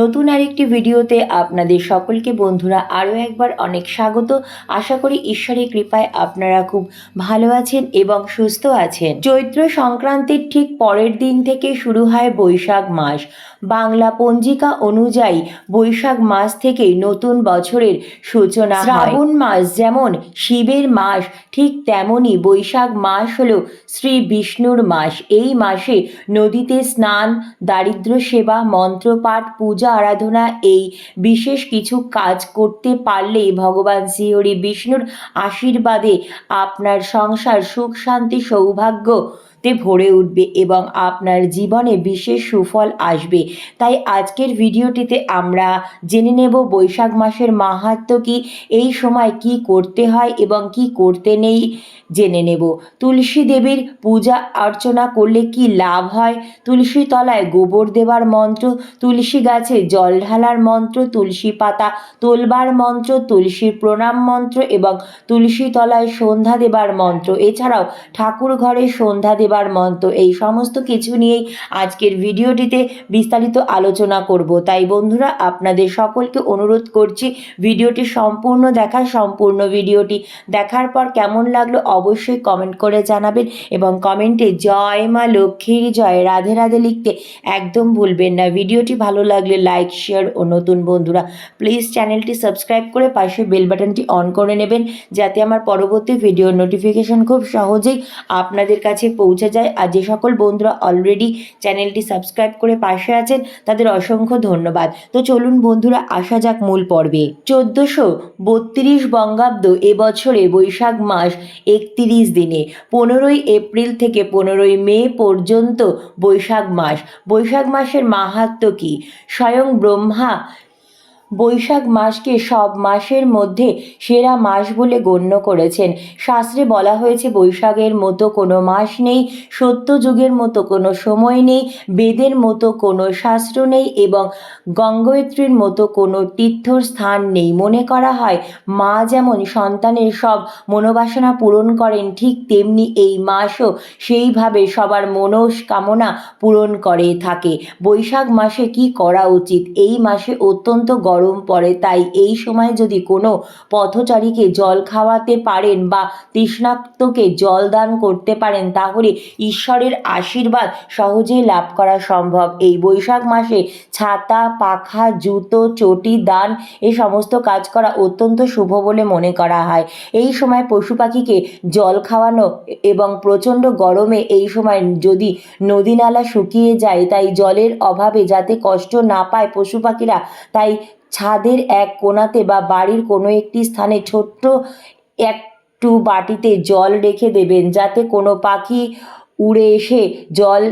নতুন আরেকটি ভিডিওতে আপনাদের সকলকে বন্ধুরা আরও একবার অনেক স্বাগত। আশা করি ঈশ্বরের কৃপায় আপনারা খুব ভালো আছেন এবং সুস্থ আছেন। চৈত্র সংক্রান্তির ঠিক পরের দিন থেকে শুরু হয় বৈশাখ মাস। বাংলা পঞ্জিকা অনুযায়ী বৈশাখ মাস থেকেই নতুন বছরের সূচনা শ্রাবণ মাস যেমন শিবের মাস, ঠিক তেমনই বৈশাখ মাস হল শ্রী বিষ্ণুর মাস। এই মাসে নদীতে স্নান দারিদ্র সেবা, মন্ত্রপাঠ, পূজা আরাধনা এই বিশেষ কিছু কাজ করতে পারলে ভগবান শ্রীহরি বিষ্ণুর আশীর্বাদে আপনার সংসার সুখ, শান্তি, সৌভাগ্য তে ভরে উঠবে এবং আপনার জীবনে বিশেষ সুফল আসবে। তাই আজকের ভিডিওটিতে আমরা জেনে নেব বৈশাখ মাসের মাহাত্ম্য কি, এই সময় কি করতে হয় এবং কি করতে নেই জেনে নেব। তুলসী দেবীর পূজা অর্চনা করলে কি লাভ হয়? তুলসী তলায় গোবর দেবার মন্ত্র, তুলসী গাছে জল ঢালার মন্ত্র, তুলসী পাতা তোলবার মন্ত্র তুলসীর প্রণাম মন্ত্র এবং তুলসী তলায় সন্ধ্যা দেবার মন্ত্র। এছাড়াও ঠাকুর ঘরে সন্ধ্যা দেবার মন্ত্র, এই সমস্ত কিছু নিয়েই আজকের ভিডিওটিতে বিস্তারিত আলোচনা করব। তাই বন্ধুরা, আপনাদের সকলকে অনুরোধ করছি ভিডিওটি সম্পূর্ণ দেখা সম্পূর্ণ ভিডিওটি দেখার পর কেমন লাগল অবশ্যই কমেন্ট করে জানাবেন এবং কমেন্টে জয় মা লক্ষ্মীর জয়, রাধে রাধে লিখতে একদম ভুলবেন না। ভিডিওটি ভালো লাগলে লাইক, শেয়ার ও নতুন বন্ধুরা, প্লিজ চ্যানেলটি সাবস্ক্রাইব করে পাশে বেল বাটনটি অন করে নেবেন, যাতে আমার পরবর্তী ভিডিওর নোটিফিকেশন খুব সহজেই আপনাদের কাছে পৌঁছে যায়। আর যে সকল বন্ধুরা অলরেডি চ্যানেলটি সাবস্ক্রাইব করে পাশে আছেন, তাদের অসংখ্য ধন্যবাদ। তো চলুন বন্ধুরা, আসা যাক মূল পর্বে। চোদ্দোশো বত্রিশ বঙ্গাব্দ এবছরে বৈশাখ মাস একত্রিশ দিনে, পনেরোই এপ্রিল থেকে পনেরোই মে পর্যন্ত বৈশাখ মাস। বৈশাখ মাসের মাহাত্ম্য কী? স্বয়ং ব্রহ্মা বৈশাখ মাসকে সব মাসের মধ্যে সেরা মাস বলে গণ্য করেছেন। শাস্ত্রে বলা হয়েছে, বৈশাখের মতো কোনো মাস নেই সত্যযুগের মতো কোনো সময় নেই, বেদের মতো কোনো শাস্ত্র নেই এবং গঙ্গোত্রীর মতো কোনো তীর্থর স্থান নেই। মনে করা হয়, মা যেমন সন্তানের সব মনোবাসনা পূরণ করেন, ঠিক তেমনি এই মাসও সেইভাবে সবার মনস্কামনা পূরণ করে থাকে। বৈশাখ মাসে কি করা উচিত? এই মাসে অত্যন্ত গরম পড়ে, তাই এই সময় যদি কোনো পথচারীকে জল খাওয়াতে পারেন বা তৃষ্ণাক্তকে জল দান করতে পারেন, তাহলে ঈশ্বরের আশীর্বাদ সহজেই লাভ করা সম্ভব। এই বৈশাখ মাসে ছাতা, পাখা, জুতো, চটি, দান, এ সমস্ত কাজ করা অত্যন্ত শুভ বলে মনে করা হয়। এই সময় পশু পাখিকে জল খাওয়ানো এবং প্রচণ্ড গরমে এই সময় যদি নদী নালা শুকিয়ে যায়, তাই জলের অভাবে যাতে কষ্ট না পায় পশু পাখিরা, তাই ছাদের এক কোনাতে বা বাড়ির কোনো একটি স্থানে ছোট্ট একটু বাটিতে জল রেখে দেবেন যাতে কোনো পাখি উড়ে এসে জল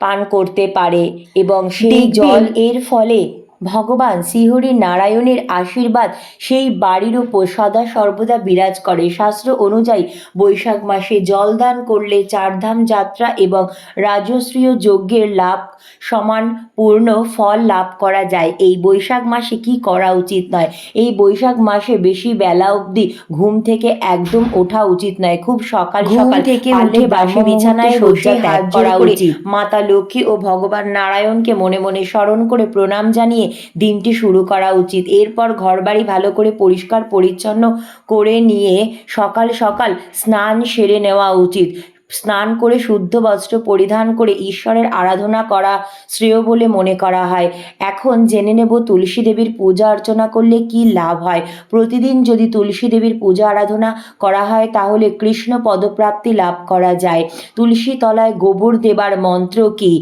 পান করতে পারে এবং সেই জল এর ফলে ভগবান শ্রীহরি নারায়ণের আশীর্বাদ সেই বাড়ির উপর সদা সর্বদা বিরাজ করে। শাস্ত্র অনুযায়ী বৈশাখ মাসে জলদান করলে চারধাম যাত্রা এবং রাজশ্রীয় যজ্ঞের লাভ সমান পূর্ণ ফল লাভ করা যায়। এই বৈশাখ মাসে কি করা উচিত নয়? এই বৈশাখ মাসে বেশি বেলা অবধি ঘুম থেকে একদম ওঠা উচিত নয়। খুব সকাল সকাল থেকে উঠে বাসি বিছানায় শয্যা ত্যাগ করা উচিত। মাতা লক্ষ্মী ও ভগবান নারায়ণকে মনে মনে স্মরণ করে প্রণাম জানিয়ে দিনটি শুরু করা উচিত। এরপর ঘরবাড়ি ভালো করে পরিষ্কার, পরিচ্ছন্ন করে নিয়ে সকাল সকাল স্নান সেরে নেওয়া উচিত। স্নান করে শুদ্ধ বস্ত্র পরিধান করে ঈশ্বরের আরাধনা করা শ্রেয় বলে মনে করা হয়। এখন জেনে নেব তুলসী দেবীর পূজা অর্চনা করলে কি লাভ হয়। প্রতিদিন যদি তুলসী দেবীর পূজা আরাধনা করা হয়, তাহলে কৃষ্ণ পদপ্রাপ্তি লাভ করা যায়। তুলসী তলায় গোবর দেবার মন্ত্র কি?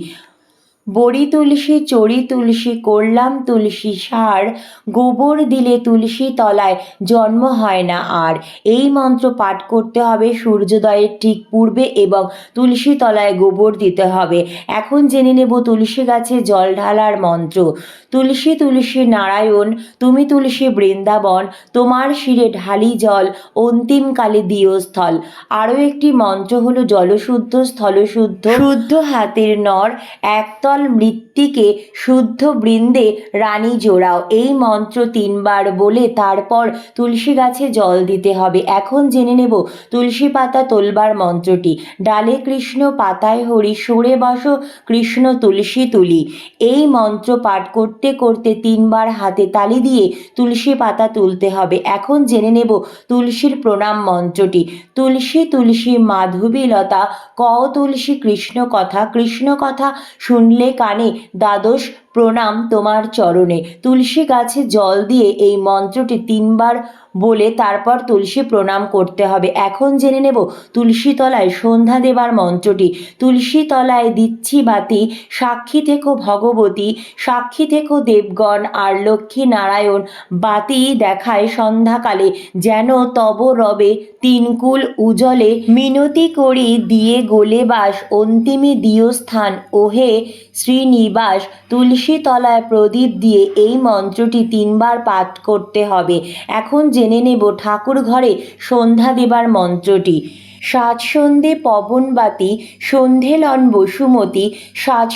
বড়ি তুলসী, চড়ি তুলসী, করলাম তুলসী সার, গোবর দিলে তুলসী তলায় জন্ম হয় না আর। এই মন্ত্র পাঠ করতে হবে সূর্যোদয়ের ঠিক পূর্বে এবং তুলসী তলায় গোবর দিতে হবে। এখন জেনে নেব তুলসী গাছে জল ঢালার মন্ত্র। তুলসী তুলসী নারায়ণ, তুমি তুলসী বৃন্দাবন, তোমার শিরে ঢালি জল অন্তিমকালে দিও স্থল। আরও একটি মন্ত্র হলো জলশুদ্ধ, স্থলশুদ্ধ। শুদ্ধ হাতের নর একতল শীতল মৃত্তিকে শুদ্ধ বৃন্দে রানী জোড়াও। এই মন্ত্র তিনবার বলে তারপর তুলসী গাছে জল দিতে হবে। এখন জেনে নেব তুলসী পাতা তোলবার মন্ত্রটি। ডালে কৃষ্ণ, পাতায় হরি, সরে বসো, কৃষ্ণ তুলসী তুলি। এই মন্ত্র পাঠ করতে করতে তিনবার হাতে তালি দিয়ে তুলসী পাতা তুলতে হবে। এখন জেনে নেব তুলসীর প্রণাম মন্ত্রটি। তুলসী তুলসী, মাধবী লতা, ক তুলসী, কৃষ্ণ কথা কৃষ্ণ কথা শুনলে কানে দ্বাদশ প্রণাম তোমার চরণে। তুলসী গাছে জল দিয়ে এই মন্ত্রটি তিনবার বলে তারপর তুলসী প্রণাম করতে হবে। এখন জেনে নেব তুলসী তলায় সন্ধ্যা দেবার মন্ত্রটি। তুলসী তলায় দিচ্ছি বাতি, সাক্ষী থেকো ভগবতী, সাক্ষী থেকো দেবগণ আর লক্ষ্মী নারায়ণ। বাতি দেখায় সন্ধ্যাকালে, যেন তব রবে তিনকুল উজলে মিনতি করি দিয়ে গোলে বাস, অন্তিমে দিয় স্থান। ওহে শ্রীনিবাস তুলসী তলায় প্রদীপ দিয়ে এই মন্ত্রটি তিনবার পাঠ করতে হবে। এখন জেনে নেব ঠাকুর ঘরে সন্ধ্যা দেবার মন্ত্রটি। সাত সন্ধে পবনবাতি সন্ধে লন বসুমতী, সাত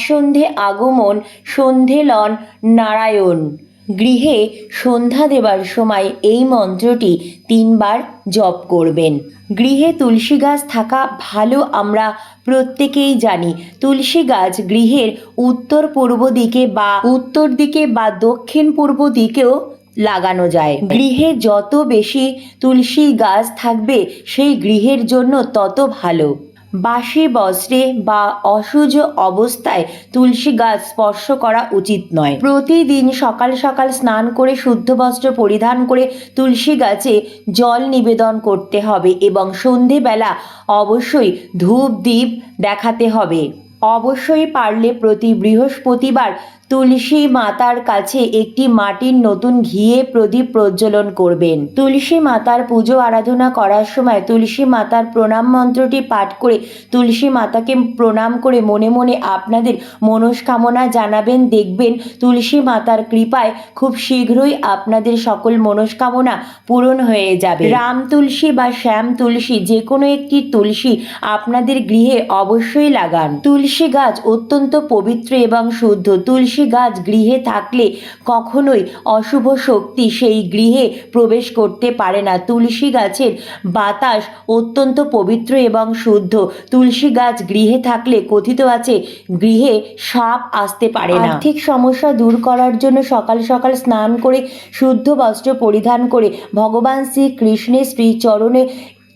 আগমন, সন্ধে লন নারায়ণ। গৃহে সন্ধ্যা দেবার সময় এই মন্ত্রটি তিনবার জপ করবেন। গৃহে তুলসী গাছ থাকা ভালো আমরা প্রত্যেকেই জানি। তুলসী গাছ গৃহের উত্তর পূর্ব দিকে বা উত্তর দিকে বা দক্ষিণ পূর্ব দিকেও লাগানো যায়। গৃহে যত বেশি তুলসী গাছ থাকবে, সেই গৃহের জন্য তত ভালো। বাসি বস্ত্রে বা অসুজ অবস্থায় তুলসী গাছ স্পর্শ করা উচিত নয়। প্রতিদিন সকাল সকাল স্নান করে শুদ্ধ বস্ত্র পরিধান করে তুলসী গাছে জল নিবেদন করতে হবে এবং সন্ধেবেলা অবশ্যই ধূপ দ্বীপ দেখাতে হবে। অবশ্যই পারলে প্রতি বৃহস্পতিবার তুলসী মাতার কাছে একটি মাটির নতুন ঘিয়ে প্রদীপ প্রজ্বলন করবেন। তুলসী মাতার পুজো আরাধনা করার সময় তুলসী মাতার প্রণাম মন্ত্রটি পাঠ করে তুলসী মাতাকে প্রণাম করে মনে মনে আপনাদের মনস্কামনা জানাবেন। দেখবেন তুলসী মাতার কৃপায় খুব শীঘ্রই আপনাদের সকল মনস্কামনা পূরণ হয়ে যাবে। রাম তুলসী বা শ্যাম তুলসী যে কোনো একটি তুলসী আপনাদের গৃহে অবশ্যই লাগান। তুলসী গাছ অত্যন্ত পবিত্র এবং শুদ্ধ। তুলসী গাছ গৃহে থাকলে কখনোই অশুভ শক্তি সেই গৃহে প্রবেশ করতে পারে না। তুলসী গাছের বাতাস অত্যন্ত পবিত্র এবং শুদ্ধ। তুলসী গাছ গৃহে থাকলে কথিত আছে, গৃহে সাপ আসতে পারে না। আর্থিক সমস্যা দূর করার জন্য সকাল সকাল স্নান করে, শুদ্ধ বস্ত্র পরিধান করে ভগবান শ্রীকৃষ্ণের শ্রীচরণে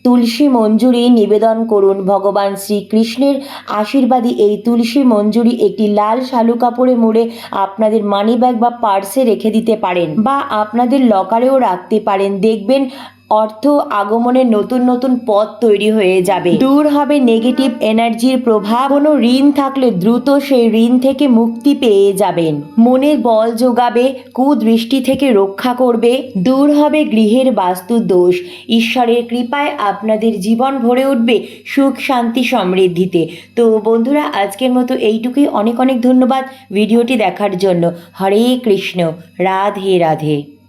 তুলসী মঞ্জুরি নিবেদন করুন। ভগবান শ্রীকৃষ্ণের আশীর্বাদী এই তুলসী মঞ্জুরি একটি লাল শালু কাপড়ে মুড়ে আপনাদের মানি ব্যাগ বা পার্সে রেখে দিতে পারেন বা আপনাদের লকারেও রাখতে পারেন। দেখবেন অর্থ আগমনের নতুন নতুন পথ তৈরি হয়ে যাবে। দূর হবে নেগেটিভ এনার্জির প্রভাব। কোনো ঋণ থাকলে দ্রুত সেই ঋণ থেকে মুক্তি পেয়ে যাবেন। মনের বল যোগাবে, কুদৃষ্টি থেকে রক্ষা করবে। দূর হবে গৃহের বাস্তু দোষ। ঈশ্বরের কৃপায় আপনাদের জীবন ভরে উঠবে সুখ, শান্তি, সমৃদ্ধিতে। তো বন্ধুরা, আজকের মতো এইটুকুই। অনেক অনেক ধন্যবাদ ভিডিওটি দেখার জন্য। হরে কৃষ্ণ। রাধে রাধে।